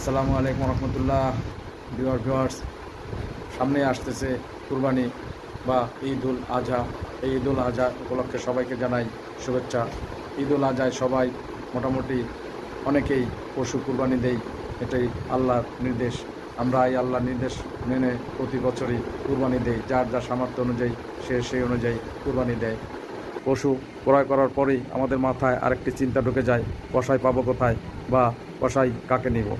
আসসালামু আলাইকুম রহমতুল্লাহ। ভিওয়ার ভিওয়ার্স সামনে আসতেছে কুরবানি বা ঈদ উল আজহা। এই ঈদ উল আজহা উপলক্ষে সবাইকে জানাই শুভেচ্ছা। ঈদ উল আজহায় সবাই মোটামুটি অনেকেই পশু কুরবানি দেই এটাই আল্লাহর নির্দেশ। আমরা এই আল্লাহর নির্দেশ মেনে প্রতি বছরই কুরবানি দেই। যার যার সামর্থ্য অনুযায়ী, সে সেই অনুযায়ী কুরবানি দেয়। পশু ক্রয় করার পরেই আমাদের মাথায় আরেকটি চিন্তা ঢুকে যায় কষাই পাবো কোথায় বা কষাই কাকে নিব?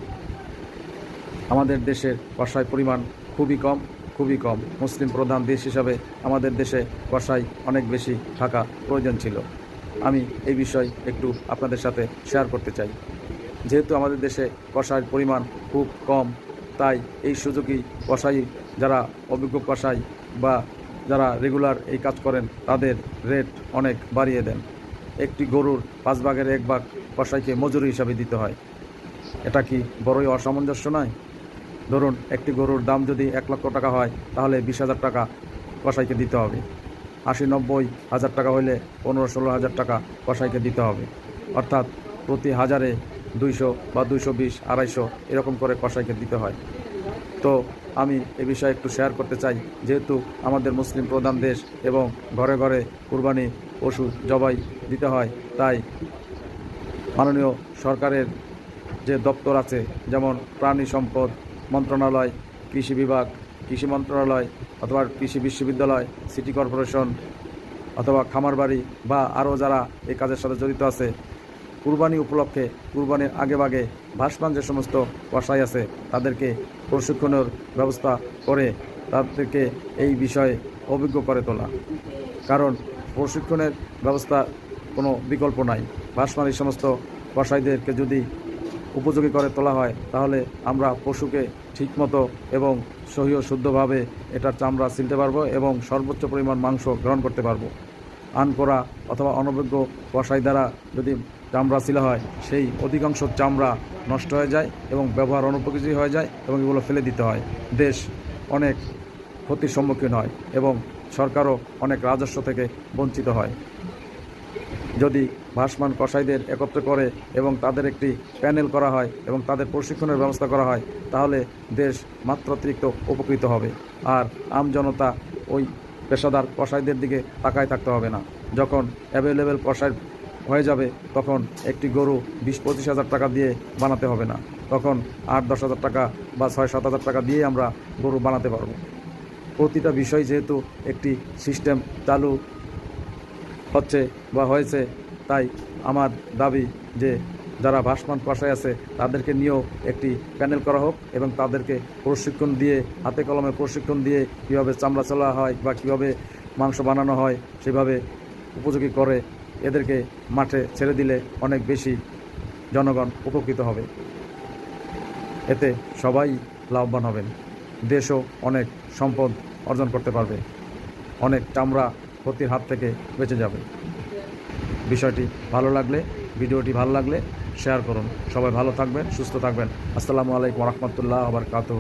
আমাদের দেশের কষাই পরিমাণ খুবই কম খুবই কম। মুসলিম প্রধান দেশ হিসাবে আমাদের দেশে কষাই অনেক বেশি থাকা প্রয়োজন ছিল। আমি এই বিষয় একটু আপনাদের সাথে শেয়ার করতে চাই। যেহেতু আমাদের দেশে কষাইয়ের পরিমাণ খুব কম, তাই এই সুযোগই কষাই যারা অভিজ্ঞ কষাই বা যারা রেগুলার এই কাজ করেন, তাদের রেট অনেক বাড়িয়ে দেন। একটি গরুর পাঁচ ভাগের এক ভাগ কষাইকে মজুরি হিসাবে দিতে হয়। এটা কি বড়ই অসামঞ্জস্য নয়? ধরুন একটি গরুর দাম যদি এক লক্ষ টাকা হয়, তাহলে বিশ হাজার টাকা কসাইকে দিতে হবে। আশি নব্বই হাজার টাকা হলে পনেরো ষোলো হাজার টাকা কসাইকে দিতে হবে। অর্থাৎ প্রতি হাজারে দুইশো বা দুইশো বিশ, আড়াইশো এরকম করে কসাইকে দিতে হয়। তো আমি এ বিষয়ে একটু শেয়ার করতে চাই। যেহেতু আমাদের মুসলিম প্রধান দেশ এবং ঘরে ঘরে কুরবানি পশু জবাই দিতে হয়, তাই মাননীয় সরকারের যে দপ্তর আছে, যেমন প্রাণী সম্পদ মন্ত্রণালয়, কৃষি বিভাগ, কৃষি মন্ত্রণালয় অথবা কৃষি বিশ্ববিদ্যালয়, সিটি কর্পোরেশন অথবা খামারবাড়ি বা আরও যারা এই কাজের সাথে জড়িত আছে, কুরবানি উপলক্ষে কুরবানির আগে ভাগে ভাসমান যে সমস্ত কষাই আছে, তাদেরকে প্রশিক্ষণের ব্যবস্থা করে তাদেরকে এই বিষয়ে অভিজ্ঞ করে তোলা। কারণ প্রশিক্ষণের ব্যবস্থা কোনো বিকল্প নাই। ভাসমান এই সমস্ত কষাইদেরকে যদি উপযোগী করে তোলা হয়, তাহলে আমরা পশুকে ঠিকমতো এবং সহি ও শুদ্ধভাবে এটার চামড়া ছিলতে পারব এবং সর্বোচ্চ পরিমাণ মাংস গ্রহণ করতে পারব। আন করা অথবা অনভিজ্ঞ কষাই দ্বারা যদি চামড়া ছিলা হয়, সেই অধিকাংশ চামড়া নষ্ট হয়ে যায় এবং ব্যবহার অনুপযোগী হয়ে যায় এবং এগুলো ফেলে দিতে হয়। দেশ অনেক ক্ষতির সম্মুখীন হয় এবং সরকারও অনেক রাজস্ব থেকে বঞ্চিত হয়। যদি ভাসমান কসাইদের একত্র করে এবং তাদের একটি প্যানেল করা হয় এবং তাদের প্রশিক্ষণের ব্যবস্থা করা হয়, তাহলে দেশ মাত্রাতিরিক্ত উপকৃত হবে। আর আম জনতা ওই পেশাদার কসাইদের দিকে তাকায় থাকতে হবে না। যখন অ্যাভেলেবেল কসাই হয়ে যাবে, তখন একটি গরু বিশ পঁচিশ হাজার টাকা দিয়ে বানাতে হবে না। তখন আট দশ হাজার টাকা বা ছয় সাত হাজার টাকা দিয়ে আমরা গরু বানাতে পারব। প্রতিটা বিষয় যেহেতু একটি সিস্টেম চালু হচ্ছে বা হয়েছে, তাই আমার দাবি যে যারা ভাসমান কষায় আছে, তাদেরকে নিয়েও একটি প্যানেল করা হোক এবং তাদেরকে প্রশিক্ষণ দিয়ে, হাতে কলমে প্রশিক্ষণ দিয়ে কীভাবে চামড়া চলা হয় বা কীভাবে মাংস বানানো হয়, সেভাবে উপযোগী করে এদেরকে মাঠে ছেড়ে দিলে অনেক বেশি জনগণ উপকৃত হবে। এতে সবাই লাভবান হবেন। দেশও অনেক সম্পদ অর্জন করতে পারবে। অনেক চামড়া ক্ষতির হাত থেকে বেঁচে যাবে। বিষয়টি ভালো লাগলে, ভিডিওটি ভালো লাগলে শেয়ার করুন। সবাই ভালো থাকবেন, সুস্থ থাকবেন। আসসালামু আলাইকুম রহমতুল্লাহ আবার কাতু